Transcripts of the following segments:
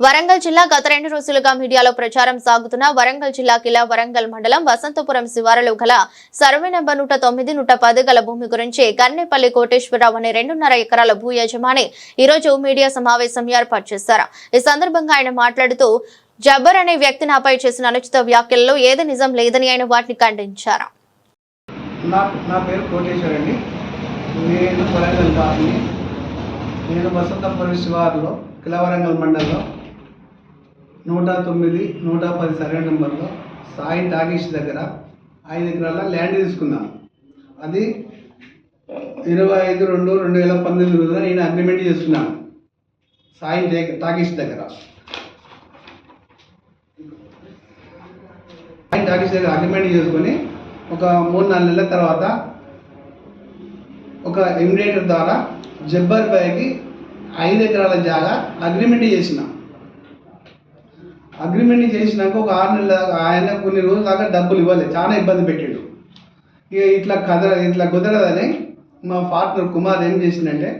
వరంగల్ జిల్లా గత రెండు రోజులుగా మీడియాలో ప్రచారం సాగుతున్న వరంగల్ జిల్లా కిలా వరంగల్ మండలం వసంతపురం శివారులో గల సర్వే నెంబర్ నూట తొమ్మిది నూట పది గల భూమి గురించి గన్నేపల్లి కోటేశ్వరరావు అనే రెండున్నర ఎకరాల భూ యజమాని ఈ రోజు మీడియా సమావేశం ఏర్పాటు చేశారు. ఈ సందర్భంగా ఆయన మాట్లాడుతూ జబ్బర్ అనే వ్యక్తి నాపై చేసిన అనుచిత వ్యాఖ్యలలో ఏది నిజం లేదని ఆయన వాటిని ఖండించారు. నా పేరు నేను వరంగల్ నేను వసంతపురం శివారులో కిలవరంగల్ మండలంలో నూట తొమ్మిది నూట పది సర్వే నెంబర్లో సాయి టాగేష్ దగ్గర ఐదు ఎకరాల ల్యాండ్ తీసుకున్నాను అది ఇరవై ఐదు రెండు రెండు వేల పంతొమ్మిది రోజున నేను అగ్రిమెంట్ చేసుకున్నాను సాయి టే- దగ్గర. సాయి టాగేష్ దగ్గర అగ్రిమెంట్ చేసుకొని ఒక మూడు నాలుగు నెలల తర్వాత ఒక ఇమిడియేటర్ ద్వారా జబ్బర్ బాయ్కి ఐదు ఎకరాల జాగా అగ్రిమెంట్ చేసిన. అగ్రిమెంట్ చేసినాక ఒక ఆరు నెలల ఆయన కొన్ని రోజుల దాకా డబ్బులు ఇవ్వలేదు చాలా ఇబ్బంది పెట్టిండు. ఇక ఇట్లా కదల ఇట్లా కుదరదని మా పార్ట్నర్ కుమార్ ఏం చేసిందంటే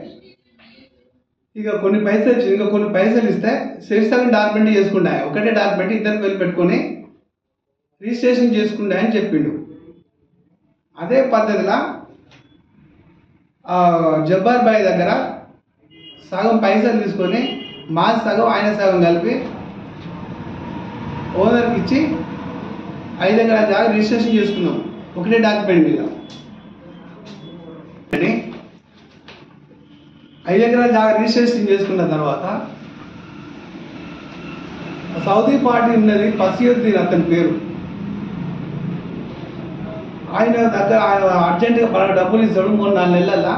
ఇక కొన్ని పైసలు ఇచ్చి ఇంకా కొన్ని పైసలు ఇస్తే శిరసగం డాక్యుమెంట్ చేసుకుంటాయి ఒకటే డాక్యుమెంట్ ఇద్దరికి వెళ్ళి పెట్టుకొని రిజిస్ట్రేషన్ చేసుకుంటాయి అని చెప్పిండు. అదే పద్ధతిలో జబ్బార్ బాయ్ దగ్గర సగం పైసలు తీసుకొని మా సగం ఆయన సగం కలిపి ఓనర్కి ఇచ్చి ఐదు ఎకరాల జాగా రిజిస్ట్రేషన్ చేసుకున్నాం ఒకటే డాక్యుమెంట్ మీద. ఐదు ఎకరాల జాగా రిజిస్ట్రేషన్ చేసుకున్న తర్వాత సౌదీ పార్టీ ఉన్నది పసియుద్దీన్ అతని పేరు. ఆయన దగ్గర ఆయన అర్జెంటుగా పలానా డబ్బులు ఇస్తాడు. మూడు నాలుగు నెలల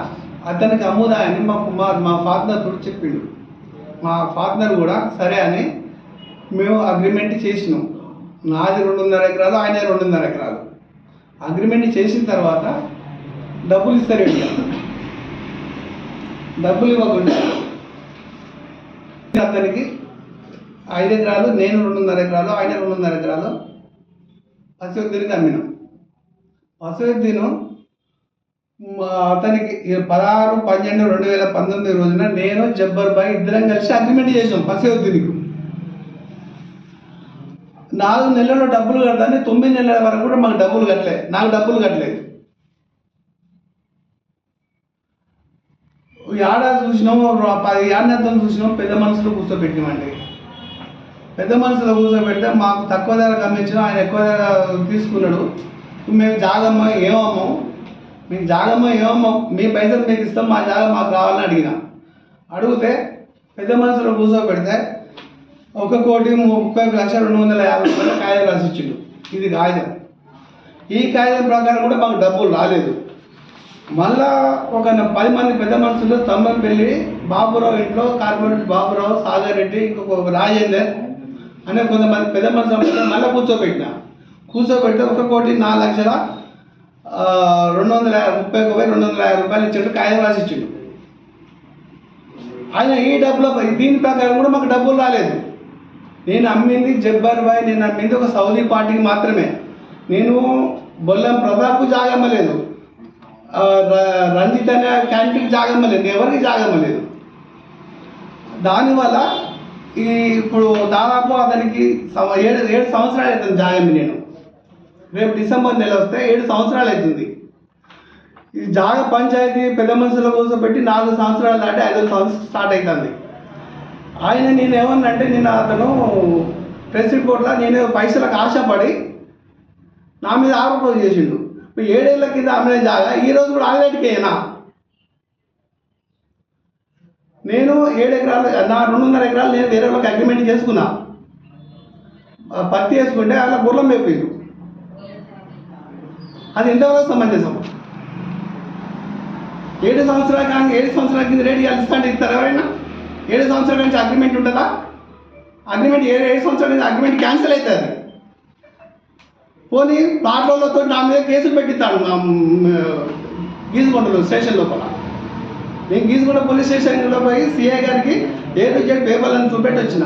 అతనికి అమ్ముదా అని మా కుమార్ మా ఫాదర్ గురించి చెప్పిండు. మా ఫాదర్ కూడా సరే అని మేము అగ్రిమెంట్ చేసినాం. నాది రెండున్నర ఎకరాలు ఆయన రెండున్నర ఎకరాలు. అగ్రిమెంట్ చేసిన తర్వాత డబ్బులు ఇస్తారు డబ్బులు ఇవ్వకుండా అతనికి ఐదు ఎకరాలు నేను రెండున్నర ఎకరాలు ఆయన రెండున్నర ఎకరాలు పసివద్దరికి అమ్మినాం అసదుద్దీను అతనికి పదహారు పన్నెండు రెండు వేల పంతొమ్మిది రోజున నేను జబ్బర్ బాయ్ ఇద్దరం కలిసి అగ్రిమెంట్ చేసాం పశువుద్దీనికి నాలుగు నెలల్లో డబ్బులు కడతానే తొమ్మిది నెలల వరకు కూడా మాకు డబ్బులు కట్టలే. నాకు డబ్బులు కట్టలేదు. ఏడాది చూసినాం పది ఏడాది చూసినాం పెద్ద మనసులో కూర్చోబెట్టినామండి. పెద్ద మనసులో కూర్చోబెడితే మాకు తక్కువ ధర అమ్మించిన ఆయన ఎక్కువ ధర తీసుకున్నాడు. మేము జాగమ్మ ఏమమ్మో? మేము జాగమ్మ ఏమమ్మో? మీ పైసలు మీకు ఇస్తాం మా జాగ మాకు కావాలని అడిగిన. అడిగితే పెద్ద మనసులో కూర్చోబెడితే ఒక కోటి ముప్పై ఒక లక్ష రెండు వందల యాభై రూపాయలు కాగితం రాసి ఇచ్చిండు ఇది కాగితం. ఈ కాగితం ప్రకారం కూడా మాకు డబ్బులు రాలేదు. మళ్ళా ఒక పది మంది పెద్ద మనుషులు స్తంభంపల్లి బాబురావు ఇంట్లో కార్పొరేటర్ బాబురావు సాగర్ రెడ్డి ఇంకొక రాజేందర్ అనే కొంతమంది పెద్ద మనుషులు మళ్ళీ కూర్చోబెట్టిన. కూర్చోబెడితే ఒక కోటి నాలుగు లక్షల రెండు వందల ముప్పై ఒక రెండు వందల యాభై రూపాయలు ఇచ్చిండు కాగితం రాసి ఇచ్చిండు ఆయన ఈ డబ్బులో దీని ప్రకారం కూడా మాకు డబ్బులు రాలేదు. నేను అమ్మింది జబ్బర్ బాయ్ నేను అమ్మింది ఒక సౌదీ పార్టీకి మాత్రమే. నేను బొల్లం ప్రతాప్కు జాగమ్మలేదు ర- రంజిత్ అనే క్యాంటీన్కి జాగమ్మలేదు ఎవరికి జాగమ్మలేదు దానివల్ల ఈ ఇప్పుడు దాదాపు అతనికి ఏడు ఏడు సంవత్సరాలు అవుతుంది జాగమ్మి నేను. రేపు డిసెంబర్ నెల వస్తే ఏడు సంవత్సరాలు అవుతుంది. ఈ జాగ పంచాయతీ పెద్ద మనుషుల కోసం పెట్టి నాలుగు సంవత్సరాలు దాటి ఐదు సంవత్సరం స్టార్ట్ అవుతుంది. ఆయన నేను ఏమన్నంటే నేను అతను ప్రెస్ రిపోర్ట్లో నేను పైసలకు ఆశపడి నా మీద ఆరోపణలు చేసిండు. ఏడేళ్ళ కింద అమ్మిన జాగా ఈ రోజు కూడా ఆగలేటికేనా నేను ఏడు ఎకరాలు నా రెండున్నర ఎకరాలు నేను వేరే వాళ్ళకి అగ్రిమెంట్ చేసుకున్నా. పత్తి వేసుకుంటే అలా గుర్రం మేపిండు. అది ఎంతవరకు సమంజసం? ఏడు సంవత్సరాల కానీ ఏడు సంవత్సరాల కింద రేటు ఇస్తాంటే ఇస్తారు ఎవరైనా? ఏడు సంవత్సరాల నుంచి అగ్రిమెంట్ ఉంటుందా? అగ్రిమెంట్ ఏడు ఏడు సంవత్సరాల నుంచి అగ్రిమెంట్ క్యాన్సిల్ అవుతుంది. పోనీ ప్లాట్లతో నా మీద కేసులు పెట్టిస్తాడు మా గీసుకొండలో స్టేషన్ లోపల. నేను గీసుకొండ పోలీస్ స్టేషన్లో పోయి సిఐ గారికి ఏ టు జెడ్ పేపర్లను చూపెట్టి వచ్చిన